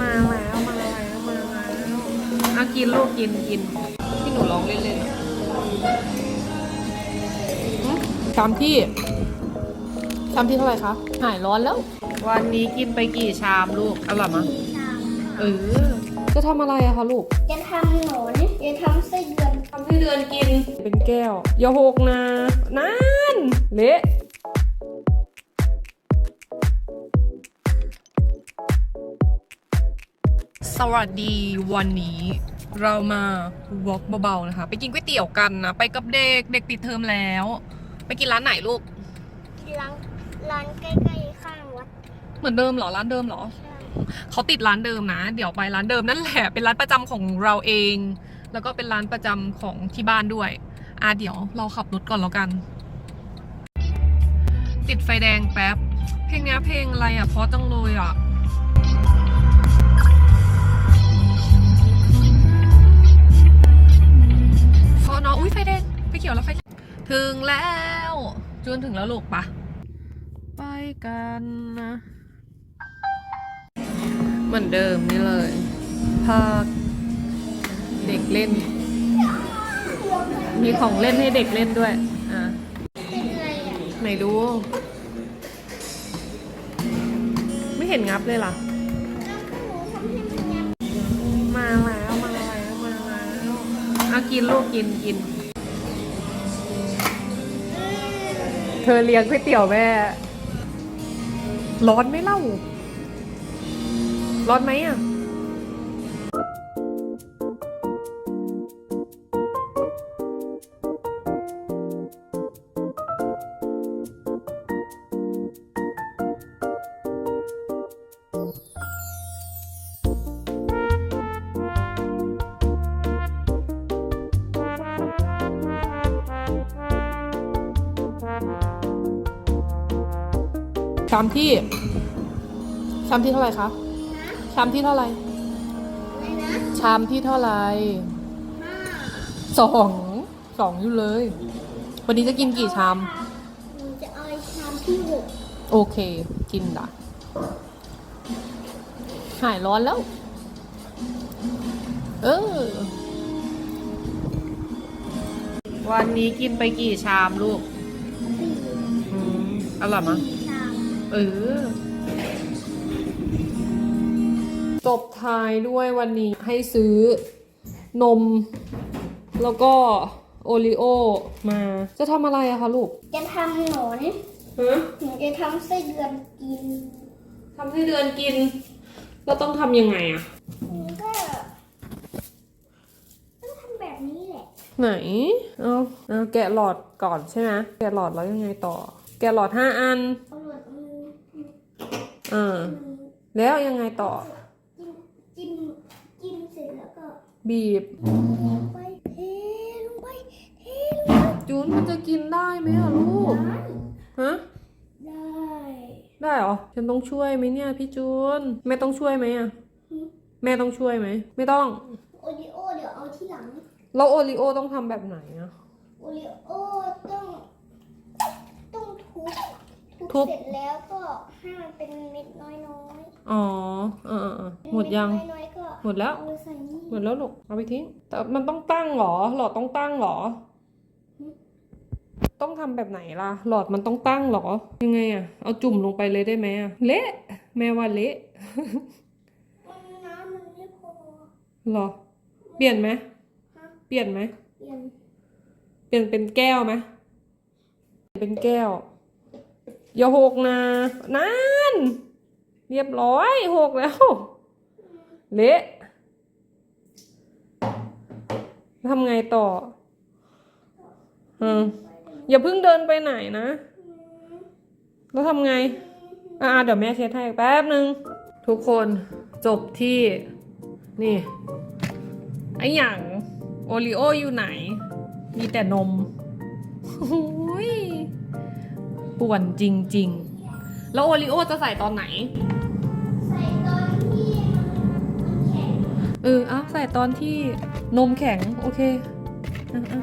มาแล้ว มาแล้ว มาแล้วเอากินลูกกินกินที่หนูลองเล่นๆอะหึชามที่ชามที่เท่าไหร่คะ หายร้อนแล้ว วันนี้กินไปกี่ชามลูก อร่อยมั้ยเออ จะทำอะไรอะคะลูก จะทำหนอนจะทำไส้เดือนทำให้เดือนกิน เป็นแก้ว อย่าหกนะนั่นเละ สวัสดีวันนี้เรามาวอล์กเบาๆนะคะ ไปกินก๋วยเตี๋ยวกันนะ ไปกับเด็กเด็กปิดเทอมแล้ว ไปกินร้านไหนลูกร้านร้านใกล้ๆข้างวัดเหมือนเดิมเหรอ ร้านเดิมเหรอ ใช่เขาติดร้านเดิมนะ เดี๋ยวไปร้านเดิมนั่นแหละ เป็นร้านประจำของเราเอง แล้วก็เป็นร้านประจำของที่บ้านด้วย อะเดี๋ยวเราขับรถก่อนแล้วกัน ติดไฟแดงแป๊บ เพลงเนี้ยเพลงอะไรอะเพราะจังเลยอะ อุ้ยไฟแดงไฟเขียวแล้วไฟแดงถึงแล้วจนถึงแล้วลูกปะไปกันนะ เหมือนเดิมนี่เลยภาคเด็กเล่น มีของเล่นให้เด็กเล่นด้วย อะไหนดู ไม่เห็นงับเลยล่ะแล้วก็หนูทำให้มันยับมาแล้ว มาแล้ว มาแล้วเอากินลูกกินกิน เธอเลี้ยงก๋วยเตี๋ยวแม่ ร้อนไหมเล่า ร้อนไหมอะ ชามที่ ชามที่เท่าไหร่คะชามที่เท่าไหร่อะไรนะชามที่เท่าไหร่ห้าสองสองอยู่เลย วันนี้จะกินกี่ชามหนูจะเอาชามที่หกโอเค กินละหายร้อนแล้ว เออ วันนี้กินไปกี่ชามลูกสี่อืมอร่อยมั้ยสี่ชาม เออจบท้ายด้วยวันนี้ให้ซื้อนม แล้วก็โอริโอมา จะทำอะไรอะคะลูกจะทำหนอนฮะหนูจะทำไส้เดือนกินทำให้เดือนกินแล้วต้องทำยังไงอะหนูก็ต้องทำแบบนี้แหละ ไหน เอาเอาแกะหลอดก่อนใช่ไหมแกะหลอดแล้วยังไงต่อ แกะหลอดห้าอัน เอาหลอดมือ อ่าแล้วยังไงต่อ จิ้มจิ้มจิ้มเสร็จแล้วก็บีบ ลงไปเทลงไปเทลงไปจูนมันจะกินได้ไหมอะลูกได้ฮะ ได้ได้เหรอ ฉันต้องช่วยไหมเนี่ยพี่จูน แม่ต้องช่วยไหมอะแม่ต้องช่วยไหม ไม่ต้อง โอริโอเดี๋ยวเอาที่หลัง แล้วโอริโอต้องทำแบบไหนอะโอริโอต้อง ต้องทุบ ทุบเสร็จแล้วก็ให้มันเป็นเม็ดน้อยอ๋อเออเออเออๆหมดยังเดน้อยๆก็หมดแล้ว เอาไปใส่นี่หมดแล้วลูกเอาไปทิ้ง แต่มันต้องตั้งเหรอ หลอดต้องตั้งเหรอ ต้องทำแบบไหนล่ะ หลอดมันต้องตั้งเหรอ ยังไงอะเอาจุ่มลงไปเลยได้ไหมอะเละแม่ว่าเละมันน้ำมันไม่พอเหรอ เปลี่ยนไหมฮะเปลี่ยนไหมเปลี่ยนเปลี่ยนเป็นแก้วไหมเป็นแก้ว อย่าหกนะนั่น เรียบร้อยหกแล้ว เละทำไงต่ออืมอย่าเพิ่งเดินไปไหนนะ แล้วทำไง อ่าเดี๋ยวแม่เช็ดให้แป๊บนึง ทุกคนจบที่ นี่ ไออย่างโอริโออยู่ไหน มีแต่นมโอ้ย ป่วนจริง ๆ แล้วโอริโอจะใส่ตอนไหน ใส่ตอนที่มันแข็ง เอออะใส่ตอนที่นมแข็ง โอเคอะอะ